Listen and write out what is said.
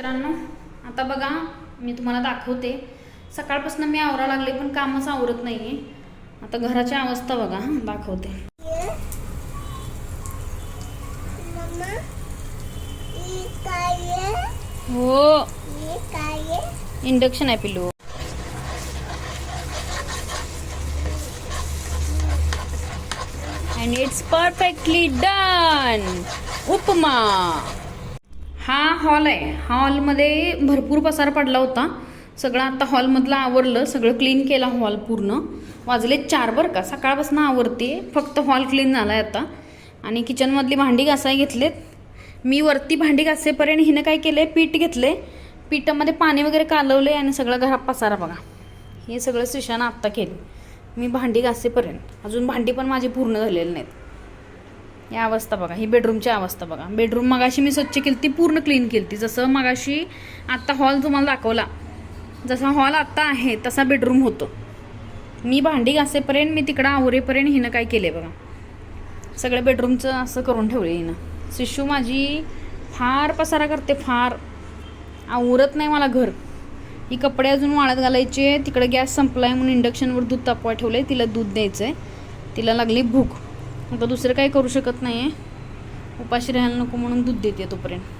मित्रांनो आता बघा मी तुम्हाला दाखवते. सकाळपासून मी आवरा लागले पण कामच आवरत नाहीये. आता घराची अवस्था बघा दाखवते. ही? इंडक्शन आहे पिल्लू. And it's perfectly done upma. हा हॉल आहे. हॉलमध्ये भरपूर पसार पडला होता. सगळं आता हॉलमधलं आवरलं. सगळं क्लीन केला हॉल पूर्ण. वाजले चार बरं का. सकाळपासून आवरते. फक्त हॉल क्लीन झाला आहे आता. आणि किचनमधली भांडी घासाय घेतलेत. मी वरती भांडी घासेपर्यंत हिनं काय केलं आहे पीठ घेतले पिठामध्ये पाणी वगैरे कालवले आणि सगळं घरात पसारा बघा. हे सगळं सिशानं आत्ता केलं मी भांडी घासेपर्यंत. अजून भांडी पण माझी पूर्ण झालेली नाहीत. या अवस्था बघा ही बेडरूमची अवस्था बघा. बेडरूम मगाशी मी स्वच्छ केली ती पूर्ण क्लीन केली ती जसं मगाशी आत्ता हॉल तुम्हाला दाखवला जसा हॉल आत्ता आहे तसा बेडरूम होतो. मी भांडी घासेपर्यंत मी तिकडं आवरेपर्यंत हिनं काय केले बघा. सगळं बेडरूमचं असं करून ठेवले हिनं. शिशू माझी फार पसारा करते फार. आवरत नाही मला घर. ही कपडे अजून वाळत घालायचे तिकडे गॅस संपलाय म्हणून इंडक्शनवर दूध तापवा ठेवलं आहे तिला दूध द्यायचं आहे तिला लागली भूक. आता दुसरं काही करू शकत नाही आहे उपाशी राहायला नको म्हणून दूध देते तोपर्यंत.